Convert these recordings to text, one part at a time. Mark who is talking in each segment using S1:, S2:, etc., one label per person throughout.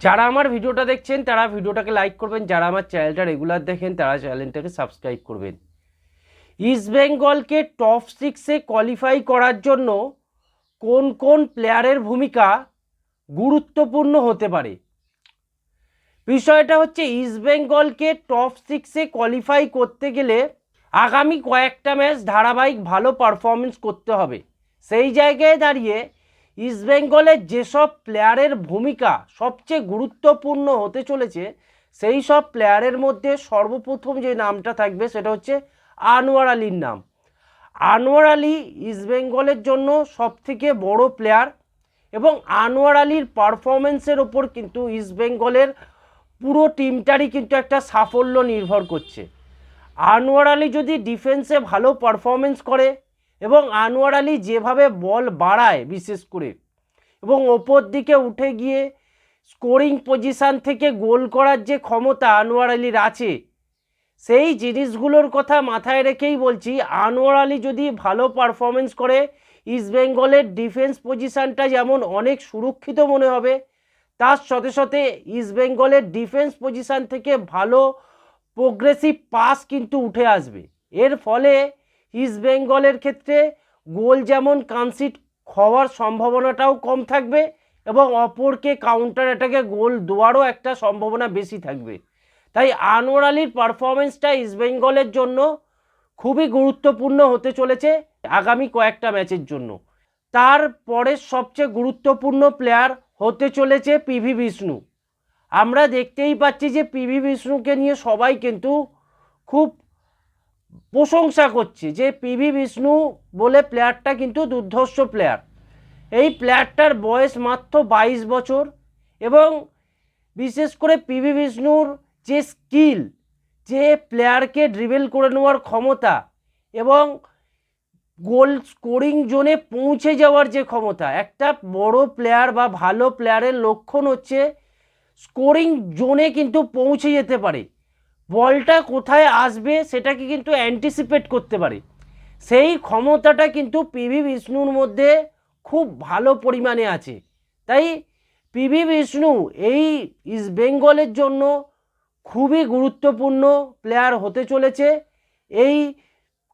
S1: যারা আমার ভিডিওটা দেখছেন, তারা ভিডিওটাকে লাইক করবেন। যারা আমার চ্যানেলটা রেগুলার দেখেন, তারা চ্যানেলটাকে সাবস্ক্রাইব করবেন। ইস্ট বেঙ্গলকে টপ সিক্সে কোয়ালিফাই করার জন্য কোন কোন প্লেয়ারের ভূমিকা গুরুত্বপূর্ণ হতে পারে? বিষয়টা হচ্ছে ইস্ট বেঙ্গলকে টপ সিক্সে কোয়ালিফাই করতে গেলে আগামী কয়েকটা ম্যাচ ধারাবাহিক ভালো পারফরমেন্স করতে হবে। সেই জায়গায় দাঁড়িয়ে ইস্টবেঙ্গলের যেসব প্লেয়ারের ভূমিকা সবচেয়ে গুরুত্বপূর্ণ হতে চলেছে, সেই সব প্লেয়ারের মধ্যে সর্বপ্রথম যে নামটা থাকবে সেটা হচ্ছে আনোয়ার আলীর নাম। আনোয়ার আলী ইস্টবেঙ্গলের জন্য সবথেকে বড় প্লেয়ার এবং আনোয়ার আলীর পারফরমেন্সের ওপর কিন্তু ইস্টবেঙ্গলের পুরো টিমটারই কিন্তু একটা সাফল্য নির্ভর করছে। আনোয়ার আলী যদি ডিফেন্সে ভালো পারফরমেন্স করে এবং আনোয়ার আলী যেভাবে বল বাড়ায় বিশেষ করে, এবং ওপর দিকে উঠে গিয়ে স্কোরিং পজিশান থেকে গোল করার যে ক্ষমতা আনোয়ার আলীর আছে, সেই জিনিসগুলোর কথা মাথায় রেখেই বলছি, আনোয়ার আলী যদি ভালো পারফরমেন্স করে ইস্টবেঙ্গলের ডিফেন্স পজিশানটা যেমন অনেক সুরক্ষিত মনে হবে, তার সাথে সাথে ইস্টবেঙ্গলের ডিফেন্স পজিশান থেকে ভালো প্রোগ্রেসিভ পাস কিন্তু উঠে আসবে। এর ফলে ইস্ট বেঙ্গলের ক্ষেত্রে গোল যেমন কনসিড হওয়ার সম্ভাবনাটাও কম থাকবে এবং অপরকে কাউন্টার অ্যাটাকে গোল দেওয়ারও একটা সম্ভাবনা বেশি থাকবে। তাই আনোয়ার আলীর পারফরমেন্সটা ইস্ট বেঙ্গলের জন্য খুবই গুরুত্বপূর্ণ হতে চলেছে আগামী কয়েকটা ম্যাচের জন্য। তারপরের সবচেয়ে গুরুত্বপূর্ণ প্লেয়ার হতে চলেছে পিভি বিষ্ণু। আমরা দেখতেই পাচ্ছি যে পিভি বিষ্ণুকে নিয়ে সবাই কিন্তু খুব প্রশংসা করছে যে পিভি বিষ্ণু বলে প্লেয়ারটা কিন্তু দুর্ধর্ষ প্লেয়ার। এই প্লেয়ারটার বয়স মাত্র বাইশ বছর এবং বিশেষ করে পিভি বিষ্ণুর যে স্কিল, যে প্লেয়ারকে ড্রিবেল করে নেওয়ার ক্ষমতা এবং গোল স্কোরিং জোনে পৌঁছে যাওয়ার যে ক্ষমতা, একটা বড় প্লেয়ার বা ভালো প্লেয়ারের লক্ষণ হচ্ছে স্কোরিং জোনে কিন্তু পৌঁছে যেতে পারে। বলটা কোথায় আসবে সেটাকে কিন্তু অ্যান্টিসিপেট করতে পারে। সেই ক্ষমতাটা কিন্তু পিভি বিষ্ণুর মধ্যে খুব ভালো পরিমাণে আছে। তাই পিভি বিষ্ণু এই ইস্ট বেঙ্গলের জন্য খুবই গুরুত্বপূর্ণ প্লেয়ার হতে চলেছে। এই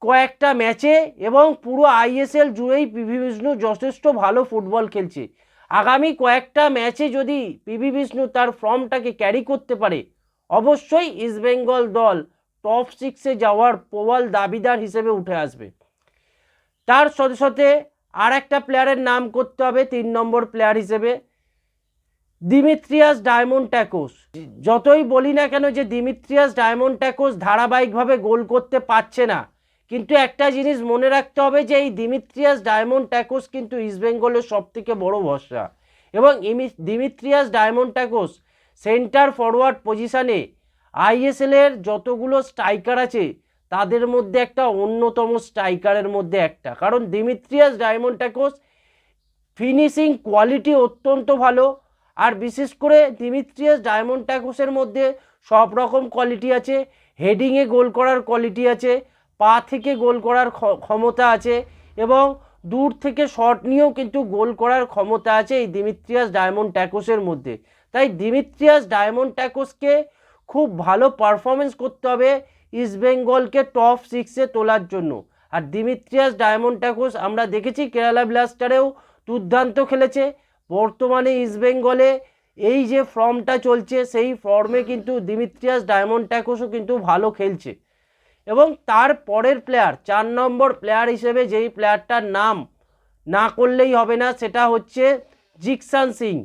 S1: কয়েকটা ম্যাচে এবং পুরো আইএসএল জুড়েই পিভি বিষ্ণু যথেষ্ট ভালো ফুটবল খেলছে। আগামী কয়েকটা ম্যাচে যদি পিভি বিষ্ণু তার ফর্মটাকে ক্যারি করতে পারে অবশ্যই ইস্টবেঙ্গল দল টপ সিক্সে যাওয়ার প্রবল দাবিদার হিসেবে উঠে আসবে। তার সাথে সাথে আর একটা প্লেয়ারের নাম করতে হবে, তিন নম্বর প্লেয়ার হিসেবে। Dimitrios Diamantakos. যতই বলি না কেন যে দিমিত্রিয়াস ডায়মন্ড ট্যাকোস ধারাবাহিকভাবে গোল করতে পারছে না, কিন্তু একটা জিনিস মনে রাখতে হবে যে এই দিমিত্রিয়াস ডায়মন্ড ট্যাকোস কিন্তু ইস্টবেঙ্গলের সব থেকে বড় ভরসা। এবং Dimitrios Diamantakos centre forward পজিশানে আইএসএলের যতগুলো স্ট্রাইকার আছে, তাদের মধ্যে একটা অন্যতম স্ট্রাইকারের মধ্যে একটা। কারণ Dimitrios Diamantakos finishing quality অত্যন্ত ভালো, আর বিশেষ করে দিমিত্রিয়াস ডায়মন্ড ট্যাকোসের মধ্যে সব রকম কোয়ালিটি আছে, হেডিংয়ে গোল করার কোয়ালিটি আছে, পা থেকে গোল করার ক্ষমতা আছে, এবং দূর থেকে শট নিয়েও কিন্তু গোল করার ক্ষমতা আছে এই দিমিত্রিয়াস ডায়মন্ড ট্যাকোসের মধ্যে। তাই দিমিত্রিয়াস ডায়মন্ড ট্যাকোসকে খুব ভালো পারফরমেন্স করতে হবে ইস্টবেঙ্গলকে টপ সিক্সে তোলার জন্য। আর দিমিত্রিয়াস ডায়মন্ড ট্যাকোস আমরা দেখেছি কেরালা ব্লাস্টারেও দুর্দান্ত খেলেছে। বর্তমানে ইস্টবেঙ্গলে এই যে ফর্মটা চলছে, সেই ফর্মে কিন্তু দিমিত্রিয়াস ডায়মন্ড ট্যাকোসও কিন্তু ভালো খেলছে। এবং তার পরের প্লেয়ার চার নম্বর প্লেয়ার হিসেবে যেই প্লেয়ারটার নাম না করলেই হবে না, সেটা হচ্ছে জিকসান সিং।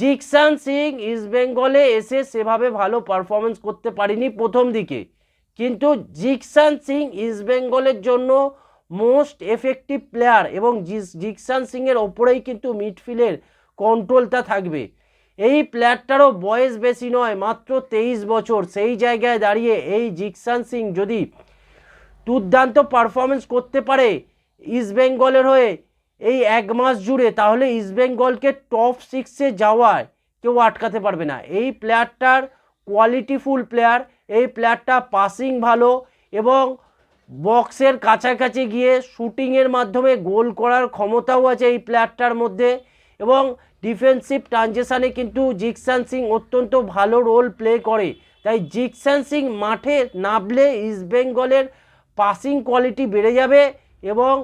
S1: জিকসান সিং ইস্টবেঙ্গলে এসে সেভাবে ভালো পারফরমেন্স করতে পারিনি প্রথম দিকে। কিন্তু জিকসান সিং ইস্টবেঙ্গলের জন্য মোস্ট এফেক্টিভ প্লেয়ার এবং জিকসান সিংয়ের ওপরেই কিন্তু মিডফিল্ডের কন্ট্রোলটা থাকবে। এই প্লেয়ারটারও বয়স বেশি নয়, মাত্র তেইশ বছর। সেই জায়গায় দাঁড়িয়ে এই জিকসান সিং যদি দুর্দান্ত পারফরমেন্স করতে পারে ইস্টবেঙ্গলের হয়ে এই এক মাস জুড়ে তাহলে ইস্টবেঙ্গলকে টপ সিক্সে যাওয়ায় কেউ আটকাতে পারবে না। এই প্লেয়ারটার কোয়ালিটিফুল প্লেয়ার এই প্লেয়ারটা পাসিং ভালো এবং বক্সের কাছাকাছি গিয়ে শুটিংয়ের মাধ্যমে গোল করার ক্ষমতাও আছে এই প্লেয়ারটার মধ্যে এবং ডিফেন্সিভ ট্রানজেকশানে কিন্তু জিকসান সিং অত্যন্ত ভালো রোল প্লে করে। তাই জিকসান সিং মাঠে নামলে ইস্টবেঙ্গলের পাসিং কোয়ালিটি বেড়ে যাবে এবং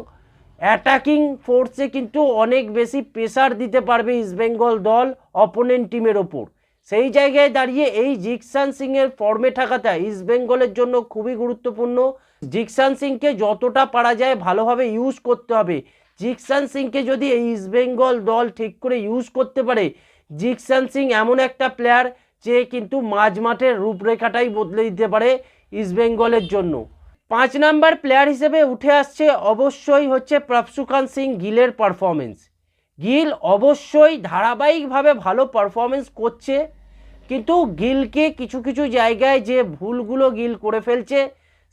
S1: অ্যাটাকিং ফোর্সে কিন্তু অনেক বেশি প্রেসার দিতে পারবে ইস্টবেঙ্গল দল অপোনেন্ট টিমের ওপর। সেই জায়গায় দাঁড়িয়ে এই জিকসান সিংয়ের ফর্মে থাকাটা ইস্টবেঙ্গলের জন্য খুবই গুরুত্বপূর্ণ। জিকসান সিংকে যতটা পারা যায় ভালোভাবে ইউজ করতে হবে। জিকসান সিংকে যদি এই ইস্টবেঙ্গল দল ঠিক করে ইউজ করতে পারে জিকসান সিং এমন একটা প্লেয়ার যে কিন্তু মাঝ মাঠের রূপরেখাটাই বদলে দিতে পারে ইস্টবেঙ্গলের জন্য। পাঁচ নাম্বার প্লেয়ার হিসেবে উঠে আসছে অবশ্যই হচ্ছে প্রফসুকান সিং গিলের পারফরমেন্স গিল অবশ্যই ধারাবাহিকভাবে ভালো পারফরমেন্স করছে, কিন্তু গিলকে কিছু কিছু জায়গায় যে ভুলগুলো গিল করে ফেলছে,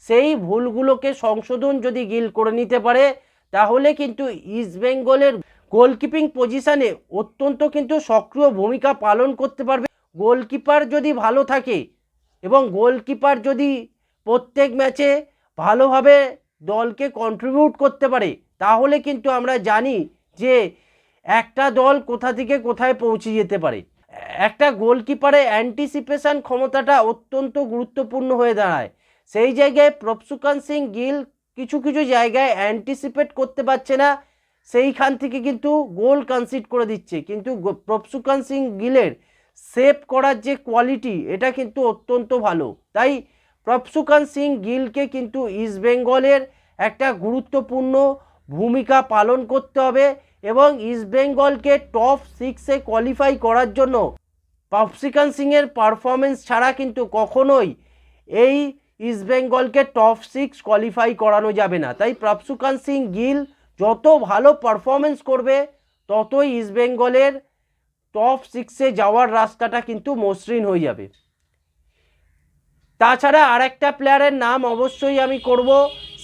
S1: সেই ভুলগুলোকে সংশোধন যদি গিল করে নিতে পারে, তাহলে কিন্তু ইস্টবেঙ্গলের গোলকিপিং পজিশানে অত্যন্ত কিন্তু সক্রিয় ভূমিকা পালন করতে পারবে। গোলকিপার যদি ভালো থাকে এবং গোলকিপার যদি প্রত্যেক ম্যাচে ভালোভাবে দলকে কন্ট্রিবিউট করতে পারে, তাহলে কিন্তু আমরা জানি যে একটা দল কোথা থেকে কোথায় পৌঁছে যেতে পারে। একটা গোলকিপারে অ্যান্টিসিপেশন ক্ষমতাটা অত্যন্ত গুরুত্বপূর্ণ হয়ে দাঁড়ায়। সেই জায়গায় প্রফসুকান সিং গিল কিছু কিছু জায়গায় অ্যান্টিসিপেট করতে পারছে না, সেইখান থেকে কিন্তু গোল কনসিড করে দিচ্ছে। কিন্তু প্রফসুকান সিং গিলের সেভ করার যে কোয়ালিটি এটা কিন্তু অত্যন্ত ভালো। তাই প্রফসুকান সিং গিলকে কিন্তু ইস্টবেঙ্গলের একটা গুরুত্বপূর্ণ ভূমিকা পালন করতে হবে এবং ইস্টবেঙ্গলকে টপ সিক্সে কোয়ালিফাই করার জন্য প্রফসিকান সিংয়ের পারফরমেন্স ছাড়া কিন্তু কখনোই এই ইস্টবেঙ্গলকে টপ সিক্স কোয়ালিফাই করানো যাবে না। তাই প্রফসুকান সিং গিল যত ভালো পারফরমেন্স করবে, ততই ইস্টবেঙ্গলের টপ সিক্সে যাওয়ার রাস্তাটা কিন্তু মসৃণ হয়ে যাবে। তাছাড়া আরেকটা প্লেয়ারের নাম অবশ্যই আমি করব।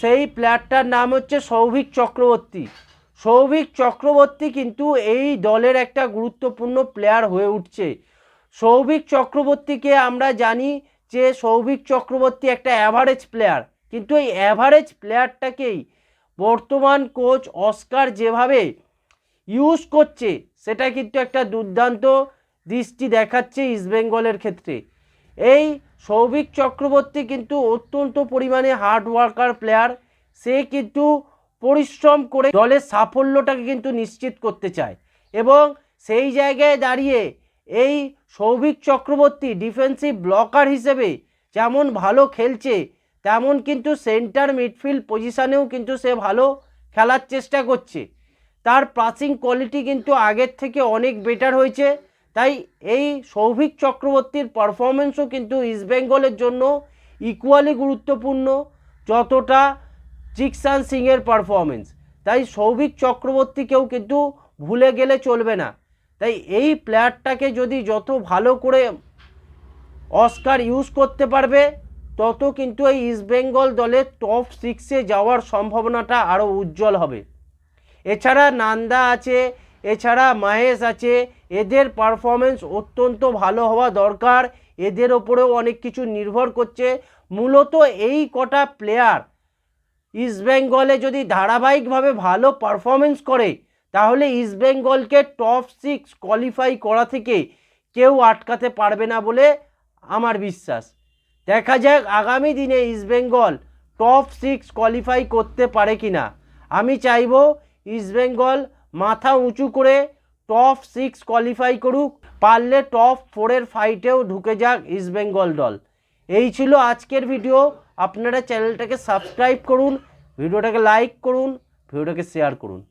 S1: সেই প্লেয়ারটার নাম হচ্ছে সৌভিক চক্রবর্তী। সৌভিক চক্রবর্তী কিন্তু এই দলের একটা গুরুত্বপূর্ণ প্লেয়ার হয়ে উঠছে। সৌভিক চক্রবর্তীকে আমরা জানি যে সৌভিক চক্রবর্তী একটা অ্যাভারেজ প্লেয়ার কিন্তু এই অ্যাভারেজ প্লেয়ারটাকেই বর্তমান কোচ অস্কার যেভাবে ইউজ করছে, সেটা কিন্তু একটা দুর্দান্ত দৃষ্টি দেখাচ্ছে ইস্টবেঙ্গলের ক্ষেত্রে। এই সৌভিক চক্রবর্তী কিন্তু অত্যন্ত পরিমাণে হার্ড ওয়ার্কার প্লেয়ার সে কিন্তু পরিশ্রম করে দলের সাফল্যটাকে কিন্তু নিশ্চিত করতে চায়। এবং সেই জায়গায় দাঁড়িয়ে এই সৌভিক চক্রবর্তী ডিফেন্সিভ ব্লকার হিসেবে যেমন ভালো খেলছে, তেমন কিন্তু সেন্টার মিডফিল্ড পজিশানেও কিন্তু সে ভালো খেলার চেষ্টা করছে। তার পাসিং কোয়ালিটি কিন্তু আগের থেকে অনেক বেটার হয়েছে। তাই এই সৌভিক চক্রবর্তীর পারফরমেন্সও কিন্তু ইস্টবেঙ্গলের জন্য ইকুয়ালি গুরুত্বপূর্ণ, যতটা জিকসান সিংয়ের পারফরমেন্স তাই সৌভিক চক্রবর্তীকেও কিন্তু ভুলে গেলে চলবে না। তাই এই প্লেয়ারটাকে যদি যত ভালো করে অস্কার ইউজ করতে পারবে, তত কিন্তু এই ইস্টবেঙ্গল দলের টপ সিক্সে যাওয়ার সম্ভাবনাটা আরও উজ্জ্বল হবে। এছাড়া নান্দা আছে, এছাড়া মাহেশ আছে এদের পারফরমেন্স অত্যন্ত ভালো হওয়া দরকার। এদের ওপরেও অনেক কিছু নির্ভর করছে। মূলত এই কটা প্লেয়ার ইস্টবেঙ্গলে যদি ধারাবাহিকভাবে ভালো পারফরমেন্স করে, তাহলে ইস্টবেঙ্গলকে টপ সিক্স কোয়ালিফাই করা থেকে কেউ আটকাতে পারবে না বলে আমার বিশ্বাস। দেখা যাক আগামী দিনে ইস্টবেঙ্গল টপ সিক্স কোয়ালিফাই করতে পারে কি না আমি চাইব ইস্টবেঙ্গল মাথা উঁচু করে টপ সিক্স কোয়ালিফাই করুক, পারলে টপ ফোরের ফাইটেও ঢুকে যাক ইস্টবেঙ্গল দল। এই ছিল আজকের ভিডিও আপনারা চ্যানেলটাকে সাবস্ক্রাইব করুন ভিডিওটাকে লাইক করুন ভিডিওটাকে শেয়ার করুন।